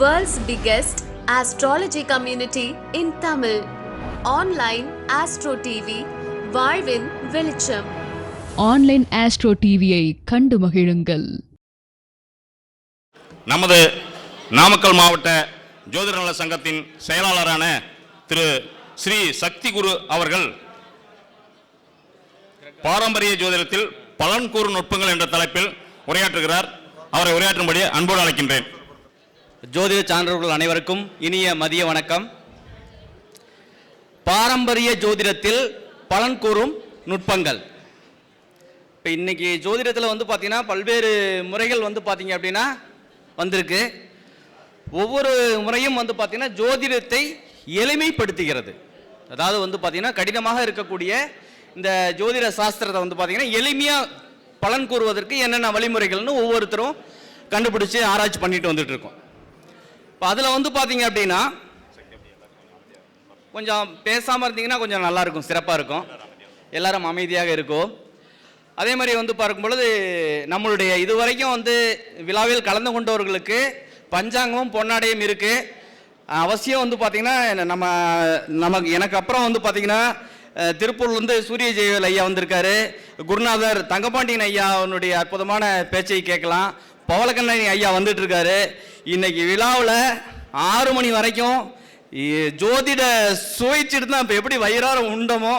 World's biggest astrology community in Tamil. Online Astro TV, வாழ்வின் வெளிச்சம். Online astro டிவியை கண்டு மகிழுங்கள். நமது நாமக்கல் மாவட்ட ஜோதிட நல சங்கத்தின் செயலாளரான திரு ஸ்ரீ சக்தி குரு அவர்கள் பாரம்பரிய ஜோதிடத்தில் பலன் கூறும் நுட்பங்கள் என்ற தலைப்பில் உரையாற்றுகிறார். அவரை உரையாற்றும்படி அன்போடு அழைக்கின்றேன். ஜோதிட சான்றவர்கள் அனைவருக்கும் இனிய மதிய வணக்கம். பாரம்பரிய ஜோதிடத்தில் பலன் கூறும் நுட்பங்கள். இப்போ இன்னைக்கு ஜோதிடத்தில் வந்து பார்த்தீங்கன்னா பல்வேறு முறைகள் வந்து பார்த்தீங்க அப்படின்னா வந்திருக்கு. ஒவ்வொரு முறையும் வந்து பார்த்தீங்கன்னா ஜோதிடத்தை எளிமைப்படுத்துகிறது. அதாவது வந்து பார்த்தீங்கன்னா கடினமாக இருக்கக்கூடிய இந்த ஜோதிட சாஸ்திரத்தை வந்து பார்த்தீங்கன்னா எளிமையாக பலன் கூறுவதற்கு என்னென்ன வழிமுறைகள்னு ஒவ்வொருத்தரும் கண்டுபிடிச்சு ஆராய்ச்சி பண்ணிட்டு வந்துட்டு இருக்கோம். இப்போ அதில் வந்து பார்த்தீங்க அப்படின்னா கொஞ்சம் பேசாமல் இருந்தீங்கன்னா கொஞ்சம் நல்லாயிருக்கும் சிறப்பாக இருக்கும். எல்லாரும் அமைதியாக இருக்கும் அதே மாதிரி வந்து பார்க்கும் பொழுது நம்மளுடைய இதுவரைக்கும் வந்து விழாவில் கலந்து கொண்டவர்களுக்கு பஞ்சாங்கமும் பொன்னாடையும் இருக்குது அவசியம் வந்து பார்த்திங்கன்னா நம்ம நமக்கு எனக்கு அப்புறம் வந்து பார்த்திங்கன்னா திருப்பூர்லேருந்து சூரிய ஜெயவேல் ஐயா வந்திருக்காரு. குருநாதர் தங்கபாண்டியன் ஐயா அவனுடைய அற்புதமான பேச்சை கேட்கலாம். பவளக்கண்ணன் ஐயா வந்துட்டு இருக்காரு இன்னைக்கு விழாவில் ஆறு மணி வரைக்கும் ஜோதிட சுவைச்சிட்டு தான் இப்போ எப்படி வயிறாரம் உண்டமோ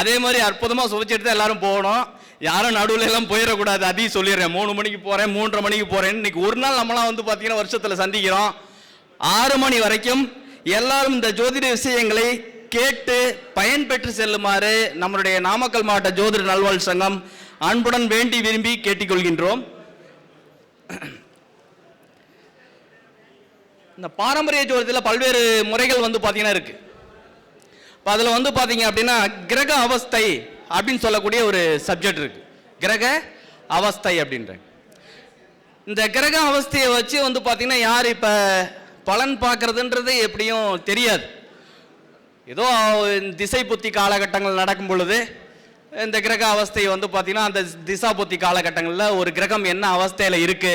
அதே மாதிரி அற்புதமாக சுவைச்சிட்டு தான் எல்லாரும் போகணும். யாரும் நடுவில் எல்லாம் போயிடக்கூடாது. அதையும் சொல்லிடுறேன் மூணு மணிக்கு போகிறேன் மூன்றரை மணிக்கு போகிறேன் இன்னைக்கு ஒரு நாள் நம்மளாம் வந்து பார்த்தீங்கன்னா வருஷத்தில் சந்திக்கிறோம். ஆறு மணி வரைக்கும் எல்லாரும் இந்த ஜோதிட விஷயங்களை கேட்டு பயன்பெற்று செல்லுமாறு நம்மளுடைய நாமக்கல் மாவட்ட ஜோதிட நல்வாழ் சங்கம் அன்புடன் வேண்டி விரும்பி கேட்டுக்கொள்கின்றோம். இந்த பாரம்பரிய ஜோதிடத்தில் பல்வேறு முறைகள் வந்து பார்த்தீங்கன்னா இருக்கு. இப்போ அதில் வந்து பார்த்தீங்க அப்படின்னா கிரக அவஸ்தை அப்படின்னு சொல்லக்கூடிய ஒரு சப்ஜெக்ட் இருக்கு. கிரக அவஸ்தை அப்படின்ற இந்த கிரக அவஸ்தையை வச்சு வந்து பார்த்தீங்கன்னா யார் இப்போ பலன் பார்க்கறதுன்றது எப்படியும் தெரியாது. ஏதோ திசை புத்தி காலகட்டங்கள் நடக்கும் பொழுது இந்த கிரக அவஸ்தை வந்து பார்த்தீங்கன்னா அந்த திசாபுத்தி காலகட்டங்களில் ஒரு கிரகம் என்ன அவஸ்தையில் இருக்கு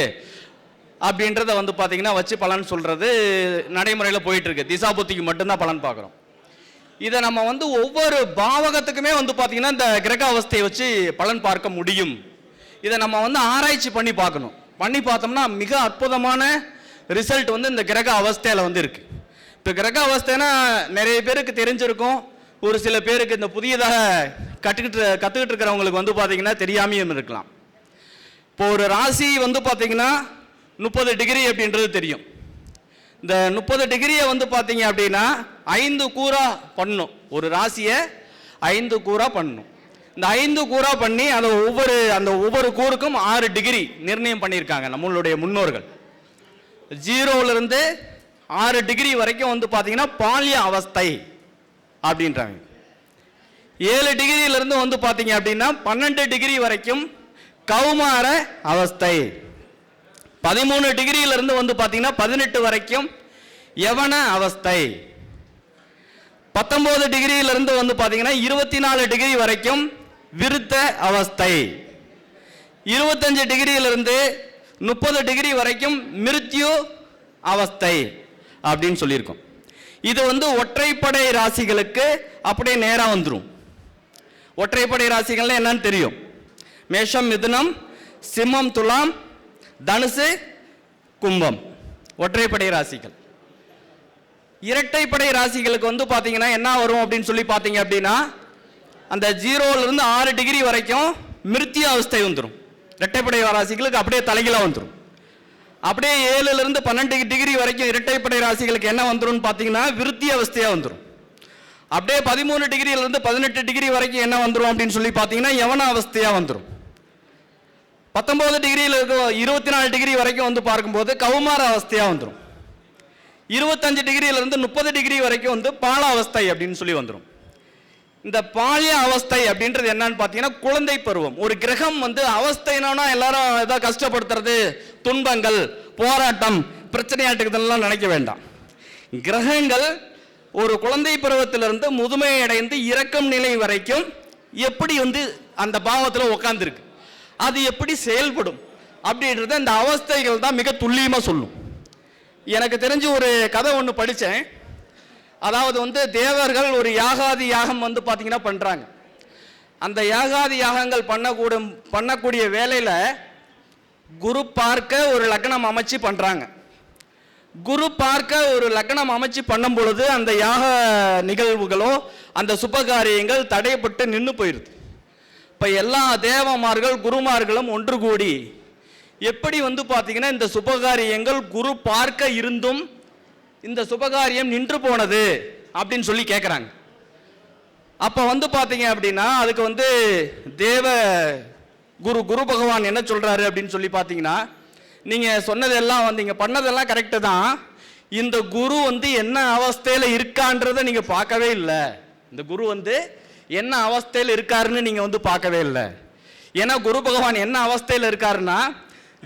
அப்படின்றத வந்து பார்த்தீங்கன்னா வச்சு பலன் சொல்றது நடைமுறையில் போயிட்டு இருக்கு திசா மட்டும்தான் பலன் பார்க்குறோம் இதை நம்ம வந்து ஒவ்வொரு பாவகத்துக்குமே வந்து பார்த்தீங்கன்னா இந்த கிரக அவஸ்தையை வச்சு பலன் பார்க்க முடியும். இதை நம்ம வந்து ஆராய்ச்சி பண்ணி பார்க்கணும். பண்ணி பார்த்தோம்னா மிக அற்புதமான ரிசல்ட் வந்து இந்த கிரக அவஸ்தையில் வந்து இருக்கு. இப்போ கிரக அவஸ்தைனா நிறைய பேருக்கு தெரிஞ்சிருக்கும். ஒரு சில பேருக்கு இந்த புதியதாக கற்றுக்கிட்டு கற்றுக்கிட்டு இருக்கிறவங்களுக்கு வந்து பார்த்தீங்கன்னா தெரியாமையும் இருக்கலாம். இப்போ ஒரு ராசி வந்து பார்த்தீங்கன்னா முப்பது டிகிரி அப்படின்றது தெரியும். இந்த முப்பது டிகிரியை வந்து பார்த்தீங்க அப்படின்னா ஐந்து கூறா பண்ணும். ஒரு ராசியை ஐந்து கூறா பண்ணும். இந்த ஐந்து கூறா பண்ணி அதை ஒவ்வொரு அந்த ஒவ்வொரு கூறுக்கும் ஆறு டிகிரி நிர்ணயம் பண்ணியிருக்காங்க நம்மளுடைய முன்னோர்கள். ஜீரோவிலிருந்து ஆறு டிகிரி வரைக்கும் வந்து பார்த்தீங்கன்னா பாலிய அவஸ்தை. அப்படின்றாங்க. ஏழு டிகிரியிலிருந்து வந்து பார்த்தீங்க அப்படின்னா பன்னெண்டு டிகிரி வரைக்கும் கௌமார அவஸ்தை. பதிமூணு டிகிரியிலிருந்து வந்து பார்த்தீங்கன்னா பதினெட்டு வரைக்கும் யவன அவஸ்தை. பத்தொன்பது டிகிரியிலிருந்து வந்து பார்த்தீங்கன்னா இருபத்தி நாலு டிகிரி வரைக்கும் விருத்த அவஸ்தை. இருபத்தஞ்சு டிகிரியிலிருந்து முப்பது டிகிரி வரைக்கும் மிருத்யு அவஸ்தை அப்படின்னு சொல்லியிருக்கோம். இது வந்து ஒற்றைப்படை ராசிகளுக்கு அப்படியே நேராக வந்துடும் ஒற்றைப்படை ராசிகள்னா என்னன்னு தெரியும். மேஷம் மிதுனம் சிம்மம் துலாம் தனுசு கும்பம். ஒற்றைப்படை ராசிகள். இரட்டைப்படை ராசிகளுக்கு வந்து பார்த்தீங்கன்னா என்ன வரும் அப்படின்னு சொல்லி பார்த்தீங்க அப்படின்னா அந்த ஜீரோலேருந்து ஆறு டிகிரி வரைக்கும் மிருத்திய அவஸ்தை வந்துடும் இரட்டைப்படை ராசிகளுக்கு அப்படியே தலைகீழாக வந்துடும் அப்படியே ஏழுல இருந்து பன்னெண்டு டிகிரி வரைக்கும் இரட்டைப்படை ராசிகளுக்கு என்ன வந்துடும் பார்த்தீங்கன்னா விருத்தி அவஸ்தையாக வந்துடும் அப்படியே பதிமூணு டிகிரியில இருந்து பதினெட்டு டிகிரி வரைக்கும் என்ன வந்துடும் அப்படின்னு சொல்லி பார்த்தீங்கன்னா யவன அவஸ்தையாக வந்துடும் பத்தொன்பது டிகிரியில் இருக்கும் இருபத்தி நாலு டிகிரி வரைக்கும் வந்து பார்க்கும்போது கௌமார அவஸ்தையாக வந்துடும் இருபத்தஞ்சு டிகிரியிலிருந்து முப்பது டிகிரி வரைக்கும் வந்து பால அவஸ்தை அப்படின்னு சொல்லி வந்துடும் இந்த பாலிய அவஸ்தை அப்படின்றது என்னன்னு பார்த்தீங்கன்னா குழந்தை பருவம். ஒரு கிரகம் வந்து அவஸ்தைனா எல்லாரும் ஏதாவது கஷ்டப்படுத்துறது துன்பங்கள் போராட்டம் பிரச்சனையாட்டுக்குதெல்லாம் நினைக்க வேண்டாம். கிரகங்கள் ஒரு குழந்தை பருவத்திலிருந்து முதுமை அடைந்து இறக்கம் நிலை வரைக்கும் எப்படி வந்து அந்த பாவத்தில் உட்காந்துருக்கு அது எப்படி செயல்படும்? அப்படின்றத இந்த அவஸ்தைகள் தான் மிக துல்லியமாக சொல்லும். எனக்கு தெரிஞ்சு ஒரு கதை ஒன்று படித்தேன் அதாவது வந்து தேவர்கள் ஒரு யாகாதி யாகம் வந்து பார்த்தீங்கன்னா பண்ணுறாங்க அந்த யாகாதி யாகங்கள் பண்ணக்கூடும் பண்ணக்கூடிய வேலையில் குரு பார்க்க ஒரு லக்னம் அமைச்சு பண்ணுறாங்க குரு பார்க்க ஒரு லக்னம் அமைச்சு பண்ணும் பொழுது அந்த யாக நிகழ்வுகளோ அந்த சுபகாரியங்கள் தடைப்பட்டு நின்று போயிடுது இப்போ எல்லா தேவமார்கள் குருமார்களும் ஒன்று கூடி எப்படி வந்து பார்த்தீங்கன்னா இந்த சுபகாரியங்கள் குரு பார்க்க இருந்தும் இந்த சுபகாரியம் நின்று போனது அப்படின்னு சொல்லி கேட்குறாங்க அப்போ வந்து பார்த்தீங்க அப்படின்னா அதுக்கு வந்து தேவ குரு குரு பகவான் என்ன சொல்கிறாரு அப்படின்னு சொல்லி பார்த்தீங்கன்னா நீங்கள் சொன்னதெல்லாம் வந்து நீங்கள் பண்ணதெல்லாம் கரெக்டு தான். இந்த குரு வந்து என்ன அவஸ்தையில் இருக்கான்றதை நீங்கள் பார்க்கவே இல்லை. இந்த குரு வந்து என்ன அவஸ்தையில் இருக்காருன்னு நீங்கள் வந்து பார்க்கவே இல்லை. ஏன்னா குரு பகவான் என்ன அவஸ்தையில் இருக்காருன்னா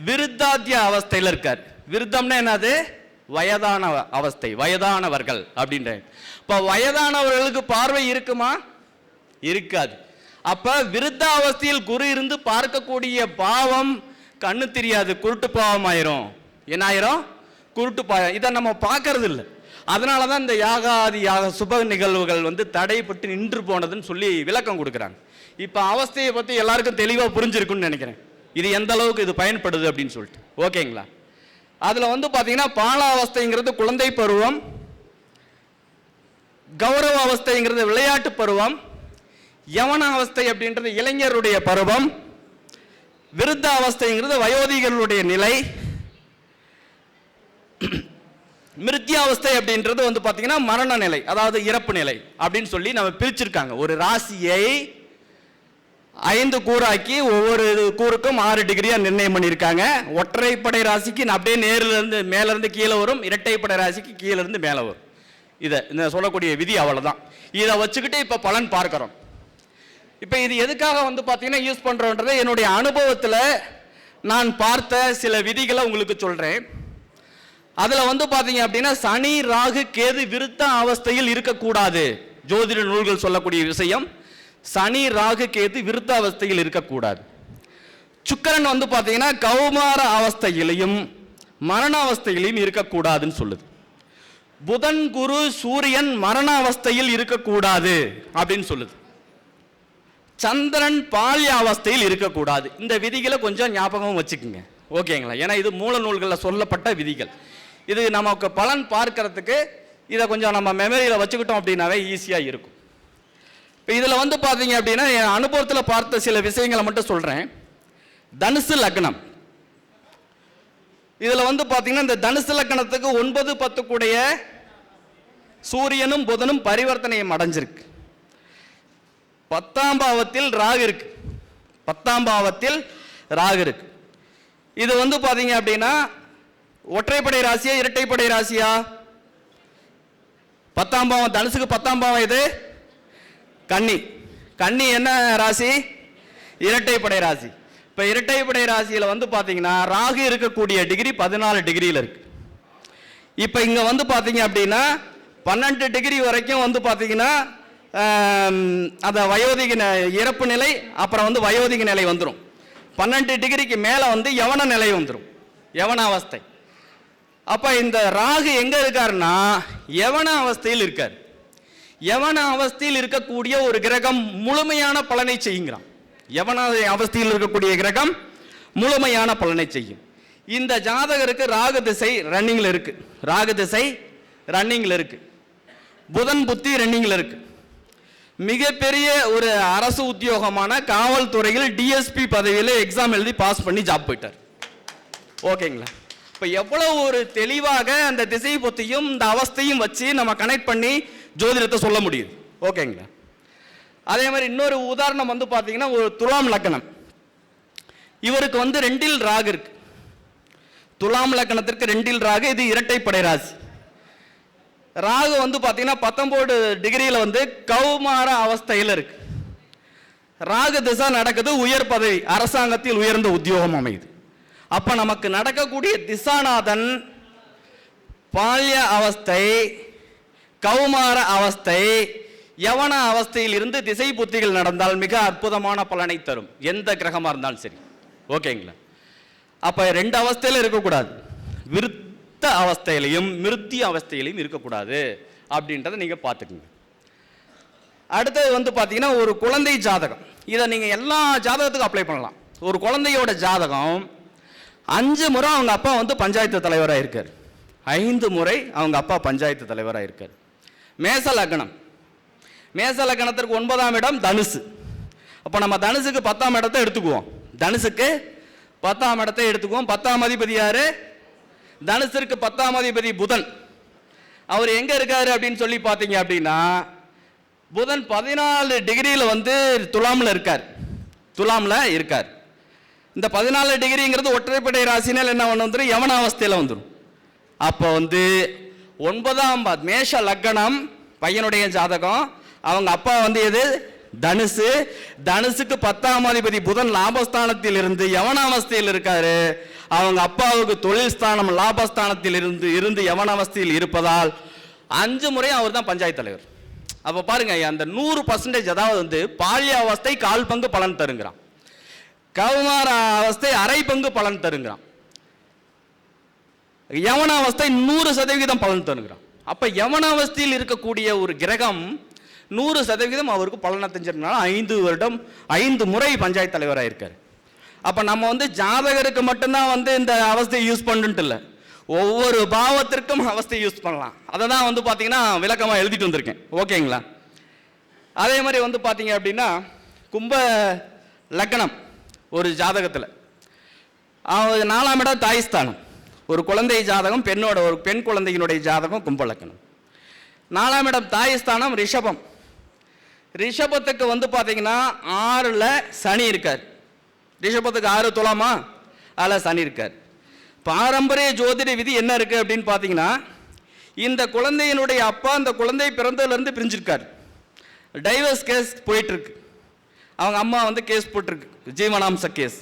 விருத்தாத்திய அவஸ்தையில் இருக்கார். விருத்தம்னா என்னது? வயதான அவஸ்தை வயதானவர்கள் அப்படின்ற இப்போ வயதானவர்களுக்கு பார்வை இருக்குமா? இருக்காது. அப்ப விருத்தாவஸ்தையில் குரு இருந்து பார்க்கக்கூடிய பாவம் கண்ணு தெரியாது குருட்டு பாவம் ஆயிரும் என்ன ஆயிரும் குருட்டு பாவம். இதை நம்ம பார்க்கறது இல்லை அதனால தான் இந்த யாகாதி யாக சுப நிகழ்வுகள் வந்து தடைப்பட்டு நின்று போனதுன்னு சொல்லி விளக்கம் கொடுக்குறாங்க. இப்போ அவஸ்தையை பற்றி எல்லாருக்கும் தெளிவாக புரிஞ்சிருக்குன்னு நினைக்கிறேன். இது எந்த அளவுக்கு இது பயன்படுது அப்படின்னு சொல்லிட்டு. ஓகேங்களா? அதில் வந்து பார்த்தீங்கன்னா பாலாவஸ்தைங்கிறது குழந்தை பருவம் கௌரவ அவஸ்தைங்கிறது விளையாட்டு பருவம் யவன அவஸ்தை அப்படின்றது இளைஞருடைய பருவம் விருத்த அவஸ்தைங்கிறது வயோதிகளுடைய நிலை. மிருத்தியாவஸ்தை அப்படின்றது வந்து பார்த்தீங்கன்னா மரண நிலை அதாவது இறப்பு நிலை அப்படின்னு சொல்லி நம்ம பிரிச்சிருக்காங்க. ஒரு ராசியை ஐந்து கூறாக்கி ஒவ்வொரு கூறுக்கும் ஆறு டிகிரியா நிர்ணயம் பண்ணியிருக்காங்க. ஒற்றைப்படை ராசிக்கு அப்படியே நேரில் இருந்து மேலேருந்து கீழே வரும் இரட்டைப்படை ராசிக்கு கீழே இருந்து மேலே வரும். இதை இந்த சொல்லக்கூடிய விதி அவ்வளோதான் இதை வச்சுக்கிட்டு இப்போ பலன் பார்க்குறோம். இப்போ இது எதுக்காக வந்து பார்த்தீங்கன்னா யூஸ் பண்ணுறோன்றது என்னுடைய அனுபவத்தில் நான் பார்த்த சில விதிகளை உங்களுக்கு சொல்கிறேன் அதில் வந்து பார்த்தீங்க அப்படின்னா சனி ராகு கேது விருத்த அவஸ்தையில் இருக்கக்கூடாது. ஜோதிட நூல்கள் சொல்லக்கூடிய விஷயம் சனி ராகு கேது விருத்த அவஸ்தையில் இருக்கக்கூடாது. சுக்கரன் வந்து பார்த்தீங்கன்னா கௌமார அவஸ்தையிலையும் மரண அவஸ்தையிலையும் இருக்கக்கூடாதுன்னு சொல்லுது. புதன் குரு சூரியன் மரண அவஸ்தையில் இருக்கக்கூடாது அப்படின்னு சொல்லுது. சந்திரன் பால்ய அவஸ்தையில் இருக்கக்கூடாது. இந்த விதிகளை கொஞ்சம் ஞாபகம் வச்சுக்கோங்க. ஓகேங்களா? ஏன்னா இது மூல நூல்களில் சொல்லப்பட்ட விதிகள். இது நமக்கு பலன் பார்க்கறதுக்கு இதை கொஞ்சம் நம்ம மெமரியில் வச்சுக்கிட்டோம் அப்படின்னாவே ஈஸியாக இருக்கும். இப்போ இதில் வந்து பார்த்தீங்க அப்படின்னா என் அனுபவத்தில் பார்த்த சில விஷயங்களை மட்டும் சொல்கிறேன் தனுசு லக்னம். இதில் வந்து பார்த்தீங்கன்னா இந்த தனுசு லக்னத்துக்கு ஒன்பது பத்துக்குடைய சூரியனும் புதனும் பரிவர்த்தனையும் அடைஞ்சிருக்கு. பத்தாம் பாவத்தில் ராகு இருக்கு. பத்தாம் பாவத்தில் ராகு இருக்கு. இது வந்து பாத்தீங்க அப்படின்னா ஒற்றைப்படை ராசியா இரட்டைப்படை ராசியா? பத்தாம் பாவம் தனுசுக்கு பத்தாம் பாவம் இது? கன்னி. கன்னி என்ன ராசி? இரட்டைப்படை ராசி. இப்போ இரட்டைப்படை ராசியில் வந்து பார்த்தீங்கன்னா ராகு இருக்கக்கூடிய டிகிரி பதினாலு டிகிரியில் இருக்கு. இப்போ இங்கே வந்து பார்த்தீங்க அப்படின்னா பன்னெண்டு டிகிரி வரைக்கும் வந்து பார்த்தீங்கன்னா அந்த வயோதிக இறப்பு நிலை அப்புறம் வந்து வயோதிக நிலை வந்துடும் பன்னெண்டு டிகிரிக்கு மேலே வந்து யவன நிலை வந்துடும் யவன அவஸ்தை. அப்போ இந்த ராகு எங்கே இருக்காருன்னா யவன அவஸ்தையில் இருக்கார். யவன அவஸ்தையில் இருக்கக்கூடிய ஒரு கிரகம் முழுமையான பலனை செய்யுங்கிறான். யவன அவஸ்தையில் இருக்கக்கூடிய கிரகம் முழுமையான பலனை செய்யும். இந்த ஜாதகருக்கு ராகு திசை ரன்னிங்கில் இருக்கு. ராகு திசை ரன்னிங்கில் இருக்கு. புதன் புத்தி ரன்னிங்கில் இருக்குது மிகப்பெரிய ஒரு அரசு உத்தியோகமான காவல்துறையில் டிஎஸ்பி பதவியில் எக்ஸாம் எழுதி பாஸ் பண்ணி ஜாப் போயிட்டார். ஓகேங்களா? இப்போ எவ்வளோ ஒரு தெளிவாக அந்த திசை பொத்தியும் இந்த அவஸ்தையும் வச்சு நம்ம கனெக்ட் பண்ணி ஜோதிடத்தை சொல்ல முடியுது. ஓகேங்களா? அதே மாதிரி இன்னொரு உதாரணம் வந்து பார்த்தீங்கன்னா ஒரு துலாம் லக்கணம். இவருக்கு வந்து ரெண்டில் ராகு இருக்கு. துலாம் லக்கணத்திற்கு ரெண்டில் ராகு இது இரட்டைப்படை ராசி. ராகு வந்து பார்த்தீங்கன்னா பத்தொம்போது டிகிரியில் வந்து கௌமார அவஸ்தையில் இருக்கு. ராகு திசை நடக்குது உயர் பதவி அரசாங்கத்தில் உயர்ந்த உத்தியோகம் அமையுது. அப்போ நமக்கு நடக்கக்கூடிய திசாநாதன் பால்ய அவஸ்தை கௌமார அவஸ்தை யவன அவஸ்தையில் இருந்து திசை புத்திகள் நடந்தால் மிக அற்புதமான பலனை தரும். எந்த கிரகமாக இருந்தாலும் சரி. ஓகேங்களா? அப்போ ரெண்டு அவஸ்தையில இருக்கக்கூடாது. விருத்த சுத்த அவஸ்தையிலையும் மிருத்திய அவஸ்தையிலையும் இருக்கக்கூடாது. அப்படின்றத நீங்கள் பார்த்துக்குங்க. அடுத்தது வந்து பார்த்தீங்கன்னா ஒரு குழந்தை ஜாதகம். இதை நீங்கள் எல்லா ஜாதகத்துக்கும் அப்ளை பண்ணலாம். ஒரு குழந்தையோட ஜாதகம் அஞ்சு முறை அவங்க அப்பா வந்து பஞ்சாயத்து தலைவராக இருக்கார். ஐந்து முறை அவங்க அப்பா பஞ்சாயத்து தலைவராக இருக்கார். மேச லக்னம். மேச லக்னத்திற்கு ஒன்பதாம் இடம் தனுசு. அப்போ நம்ம தனுசுக்கு பத்தாம் இடத்தை எடுத்துக்குவோம். தனுசுக்கு பத்தாம் இடத்தை எடுத்துக்குவோம். பத்தாம் அதிபதி யாரு? தனுசிற்கு பத்தாம் அதிபதி புதன். அவர் எங்க இருக்காரு அப்படின்னு சொல்லி பார்த்தீங்க அப்படின்னா புதன் பதினாலு டிகிரியில் வந்து துலாமில் இருக்கார். துலாமில் இருக்கார். இந்த பதினாலு டிகிரிங்கிறது ஒற்றைப்படை ராசினால் என்ன ஒன்று வந்துடும் யவன அவஸ்தையில் வந்துடும் அப்போ வந்து ஒன்பதாம் மேஷ லக்னம் பையனுடைய ஜாதகம். அவங்க அப்பா வந்து எது? தனுசு. தனுசுக்கு பத்தாம் அதிபதி புதன் லாபஸ்தானத்தில் இருந்து யவனாவஸ்தையில் இருக்காரு. அவங்க அப்பாவுக்கு தொழில் ஸ்தானம் லாபஸ்தானத்தில் இருந்து இருந்து யவனாவஸ்தையில் இருப்பதால் அஞ்சு முறையும் அவர் தான் பஞ்சாயத்து தலைவர். அப்போ பாருங்க அந்த நூறு பர்சன்டேஜ் அதாவது வந்து பால்ய அவஸ்தை கால் பங்கு பலன் தருங்கிறான். கௌமார அவஸ்தை அரை பங்கு பலன் தருங்கிறான். யவனாவஸ்தை நூறு சதவிகிதம் பலன் தருங்கிறான். அப்போ யவனாவஸ்தையில் இருக்கக்கூடிய ஒரு கிரகம் நூறு சதவிகிதம் அவருக்கு பலனை தெரிஞ்சிருந்தனால ஐந்து வருடம் ஐந்து முறை பஞ்சாயத்து தலைவராக இருக்கார் அப்போ நம்ம வந்து ஜாதகருக்கு மட்டும்தான் வந்து இந்த அவஸ்தையை யூஸ் பண்ணுன்ட்டு இல்லை. ஒவ்வொரு பாவத்திற்கும் அவஸ்தை யூஸ் பண்ணலாம். அதை தான் வந்து பார்த்தீங்கன்னா விளக்கமாக எழுதிட்டு வந்திருக்கேன். ஓகேங்களா? அதே மாதிரி வந்து பார்த்தீங்க அப்படின்னா கும்ப லக்கணம் ஒரு ஜாதகத்தில். நாலாம் இடம் தாய்ஸ்தானம். ஒரு குழந்தை ஜாதகம் பெண்ணோட ஒரு பெண் குழந்தையினுடைய ஜாதகம் கும்ப லக்கணம் நாலாம் இடம் தாய்ஸ்தானம் ரிஷபம். ரிஷபத்துக்கு வந்து பார்த்தீங்கன்னா ஆறில் சனி இருக்கார். ரிஷபத்துக்கு ஆறு தொலாமா? அதில் சனி இருக்கார். பாரம்பரிய ஜோதிட விதி என்ன இருக்குது அப்படின்னு பார்த்தீங்கன்னா இந்த குழந்தையினுடைய அப்பா அந்த குழந்தை பிறந்ததுலேருந்து பிரிஞ்சிருக்கார். டைவர்ஸ் கேஸ் போயிட்டுருக்கு. அவங்க அம்மா வந்து கேஸ் போட்டிருக்கு. ஜீவனாம்ச கேஸ்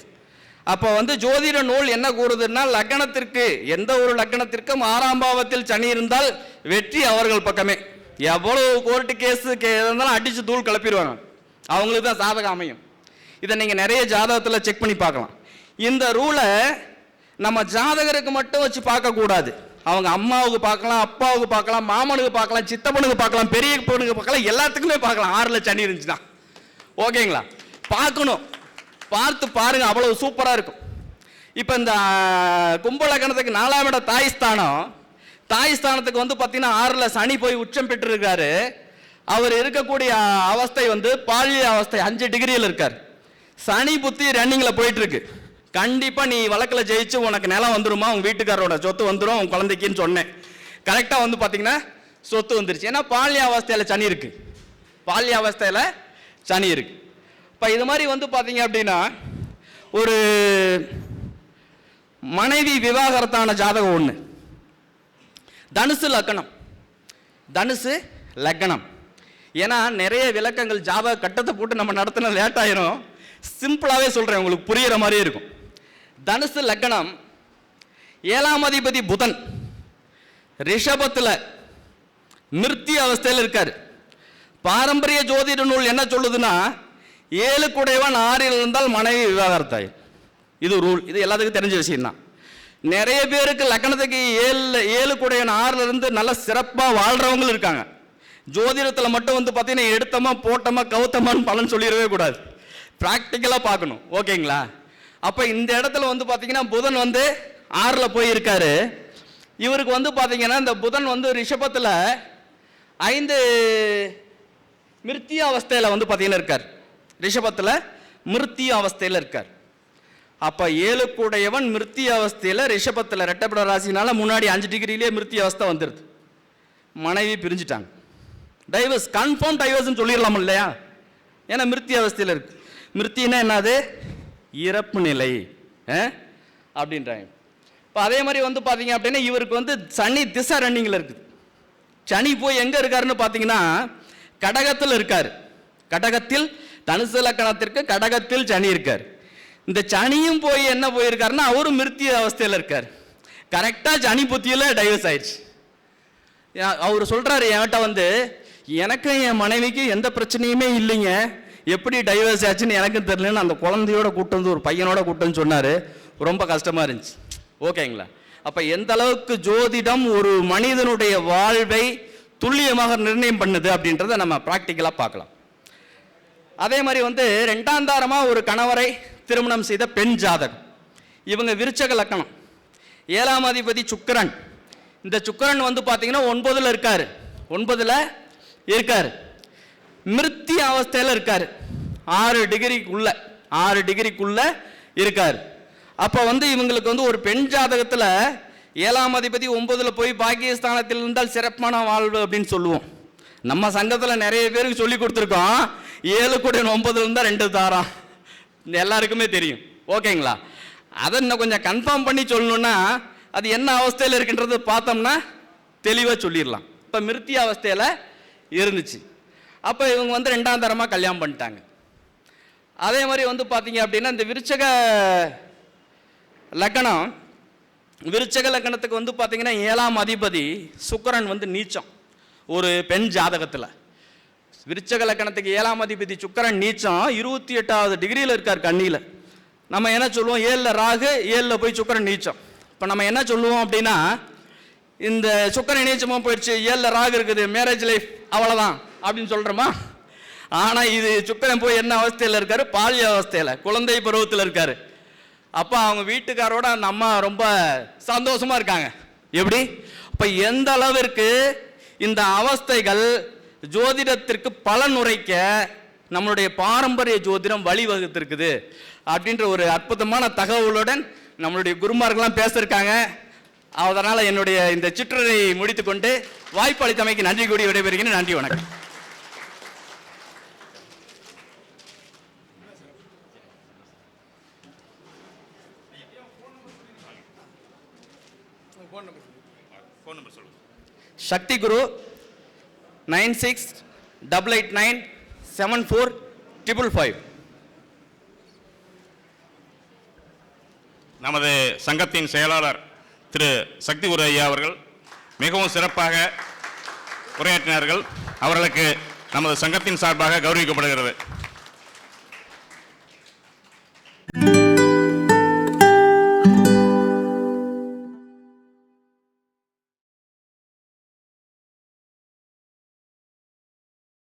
அப்போ வந்து ஜோதிட நூல் என்ன கூறுதுன்னா லக்னத்திற்கு எந்த ஒரு லக்னத்திற்கும் ஆறாம் பாவத்தில் சனி இருந்தால் வெற்றி அவர்கள் பக்கமே. எவ்வளவு கோர்ட்டு கேஸ் இருந்தாலும் அடித்து தூள் கிளப்பிடுவாங்க. அவங்களுக்கு தான் சாதகம் அமையும். இதை நீங்கள் நிறைய ஜாதகத்தில் செக் பண்ணி பார்க்கலாம். இந்த ரூலை நம்ம ஜாதகருக்கு மட்டும் வச்சு பார்க்கக்கூடாது அவங்க அம்மாவுக்கு பார்க்கலாம் அப்பாவுக்கு பார்க்கலாம் மாமனுக்கு பார்க்கலாம் சித்தப்பனுக்கு பார்க்கலாம் பெரிய பொண்ணுக்கு பார்க்கலாம் எல்லாத்துக்குமே பார்க்கலாம். ஆறில் சனி இருந்துச்சுன்னா. ஓகேங்களா? பார்க்கணும். பார்த்து பாருங்க அவ்வளோ சூப்பராக இருக்கும். இப்போ இந்த கும்பலக்கணத்துக்கு நாலாம் இட தாய் ஸ்தானம் தாய் ஸ்தானத்துக்கு வந்து பார்த்தீங்கன்னா ஆறில் சனி போய் உச்சம் பெற்றிருக்காரு அவர் இருக்கக்கூடிய அவஸ்தை வந்து பாலிய அவஸ்தை அஞ்சு டிகிரியில் இருக்கார். சனி புத்தி ரன்னிங்கில் போயிட்டு இருக்கு கண்டிப்பாக நீ வழக்கில் ஜெயிச்சு உனக்கு நிலம் வந்துருமா? உங்கள் வீட்டுக்காரரோட சொத்து வந்துடும் உன் குழந்தைக்குன்னு சொன்னேன். கரெக்டாக வந்து பார்த்தீங்கன்னா சொத்து வந்துருச்சு. ஏன்னா பால்ய அவஸ்தையில் சனி இருக்கு. பால்ய அவஸ்தையில் சனி இருக்கு. இப்போ இது மாதிரி வந்து பார்த்தீங்க அப்படின்னா ஒரு மனைவி விவாகரத்தான ஜாதகம் ஒன்று தனுசு லக்கணம். தனுசு லக்கணம். ஏன்னா நிறைய விளக்கங்கள் ஜாதக கட்டத்தை போட்டு நம்ம நடத்தின லேட் ஆயிரும். சிம்பிளாகவே சொல்கிறேன் உங்களுக்கு புரிகிற மாதிரியே இருக்கும். தனுசு லக்கணம் ஏழாம் அதிபதி புதன் ரிஷபத்தில் மிருத்தி அவஸ்தையில் இருக்கார். பாரம்பரிய ஜோதிட நூல் என்ன சொல்லுதுன்னா ஏழு குடைவன் ஆறில் இருந்தால் மனைவி விவாகரத்தாய். இது ரூல் இது எல்லாத்துக்கும் தெரிஞ்ச விஷயம் தான் நிறைய பேருக்கு லக்னத்துக்கு ஏழு ஏழு குடையன் ஆறில் இருந்து நல்ல சிறப்பாக வாழ்கிறவங்களும் இருக்காங்க. ஜோதிடத்தில் மட்டும் வந்து பார்த்தீங்கன்னா எடுத்தமா போட்டமா கவுத்தமான்னு பலன் சொல்லிடவே கூடாது. ப்ராக்டிக்கலாக பார்க்கணும். ஓகேங்களா? அப்போ இந்த இடத்துல வந்து பார்த்தீங்கன்னா புதன் வந்து ஆறில் போயிருக்காரு. இவருக்கு வந்து பார்த்தீங்கன்னா இந்த புதன் வந்து ரிஷபத்தில் ஐந்து மிருத்திய அவஸ்தையில் வந்து பார்த்தீங்கன்னா இருக்கார். ரிஷபத்தில் மிருத்திய அவஸ்தையில் இருக்கார். அப்போ ஏழு கூடையவன் மிருத்திய அவஸ்தையில் ரிஷபத்தில் ரெட்டப்பட ராசினால முன்னாடி அஞ்சு டிகிரிலேயே மிருத்திய அவஸ்தை வந்துடுது மனைவி பிரிஞ்சுட்டாங்க. டைவர்ஸ் கன்ஃபார்ம் டைவர்ஸ்னு சொல்லிடலாம் இல்லையா? ஏன்னா மிருத்தி அவஸ்தையில் இருக்குது மிருத்தினா என்னது? இறப்பு நிலை. அப்படின்றாங்க. இப்போ அதே மாதிரி வந்து பார்த்தீங்க அப்படின்னா இவருக்கு வந்து சனி திசை ரன்னிங்கில் இருக்குது. சனி போய் எங்கே இருக்காருன்னு பார்த்தீங்கன்னா கடகத்தில் இருக்கார். கடகத்தில் தனுசு லக்கணத்திற்கு கடகத்தில் சனி இருக்கார். இந்த சனியும் போய் என்ன போயிருக்காருன்னா அவரும் மிருத்திய அவஸ்தையில் இருக்கார். கரெக்டாக சனி புத்தியில் டைவர்ஸ் ஆயிடுச்சு. அவர் சொல்கிறாரு என்கிட்ட வந்து எனக்கும் என் மனைவிக்கும் எந்த பிரச்சனையுமே இல்லைங்க. எப்படி டைவர்ஸ் ஆச்சுன்னு எனக்கும் தெரியலன்னு அந்த குழந்தையோட கூட்டு வந்து ஒரு பையனோட கூட்டம்னு சொன்னார். ரொம்ப கஷ்டமாக இருந்துச்சு. ஓகேங்களா? அப்போ எந்த அளவுக்கு ஜோதிடம் ஒரு மனிதனுடைய வாழ்வை துல்லியமாக நிர்ணயம் பண்ணுது அப்படின்றத நம்ம ப்ராக்டிக்கலாக பார்க்கலாம். அதே மாதிரி வந்து ரெண்டாம் தாரமாக ஒரு கணவரை திருமணம் செய்த பெண் ஜாதகம். இவங்க விருச்சக லக்கணம். ஏழாம் அதிபதி சுக்கிரன். இந்த சுக்கிரன் வந்து பார்த்தீங்கன்னா ஒன்பதில் இருக்கார். ஒன்பதில் இருக்கார். மிருத்தி அவஸ்தையில் இருக்கார். ஆறு டிகிரிக்குள்ள ஆறு டிகிரிக்குள்ள இருக்கார். அப்போ வந்து இவங்களுக்கு வந்து ஒரு பெண் ஜாதகத்தில் ஏழாம் அதிபதி ஒன்பதில் போய் பாகிஸ்தானத்தில் இருந்தால் சிறப்பான வாழ்வு அப்படின்னு சொல்லுவோம். நம்ம சங்கத்தில் நிறைய பேருக்கு சொல்லி கொடுத்துருக்கோம். ஏழு கூட ஒன்பதுல இருந்தால் ரெண்டு தாரம் எல்லாருக்குமே தெரியும். ஓகேங்களா? அதை இன்னும் கொஞ்சம் கன்ஃபார்ம் பண்ணி சொல்லணும்னா அது என்ன அவஸ்தையில் இருக்குன்றது பார்த்தோம்னா தெளிவாக சொல்லிடலாம். இப்போ மிருத்தி அவஸ்தையில் இருந்துச்சு. அப்போ இவங்க வந்து ரெண்டாம் தரமாக கல்யாணம் பண்ணிட்டாங்க. அதே மாதிரி வந்து பார்த்தீங்க அப்படின்னா இந்த விருச்சக லக்கணம் விருச்சக லக்கணத்துக்கு வந்து பார்த்தீங்கன்னா ஏழாம் அதிபதி சுக்கரன் வந்து நீச்சம். ஒரு பெண் ஜாதகத்தில். விருச்சக லக்கணத்துக்கு ஏழாம் அதிபதி சுக்கரன் நீச்சம் இருபத்தி எட்டாவது டிகிரியில் இருக்கார் கண்ணியில் நம்ம என்ன சொல்லுவோம்? ஏழில் ராகு ஏழில் போய் சுக்கரன் நீச்சம். இப்போ நம்ம என்ன சொல்லுவோம் அப்படின்னா இந்த சுக்கரன் நீச்சமாக போயிடுச்சு ஏழில் ராகு இருக்குது மேரேஜ் லைஃப் அவ்வளோதான் அப்படின்னு சொல்கிறோமா ஆனால் இது சுக்கரன் போய் என்ன அவஸ்தையில் இருக்காரு? பாலிய அவஸ்தையில் குழந்தை பருவத்தில் இருக்காரு. அப்போ அவங்க வீட்டுக்காரோட அந்த அம்மா ரொம்ப சந்தோஷமாக இருக்காங்க. எப்படி? இப்போ எந்த அளவிற்கு இந்த அவஸ்தைகள் ஜோதிடத்திற்கு பலன் உரைக்க நம்மளுடைய பாரம்பரிய ஜோதிடம் வழிவகுத்திருக்குது அப்படின்ற ஒரு அற்புதமான தகவலுடன் நம்மளுடைய குருமார்கள்லாம் பேசியிருக்காங்க. அதனால் என்னுடைய இந்த சிற்றரை முடித்துக்கொண்டு வாய்ப்பு அளித்தமைக்கு நன்றி கூடி விடைபெறுகிறேன். நன்றி வணக்கம். Shakti Guru nine six double eight nine seven four triple five. நமது சங்கத்தின் செயலாளர் திரு சக்தி குரு ஐயா அவர்கள் மிகவும் சிறப்பாக உரையாற்றினார்கள். அவர்களுக்கு நமது சங்கத்தின் சார்பாக கௌரவிக்கப்படுகிறது.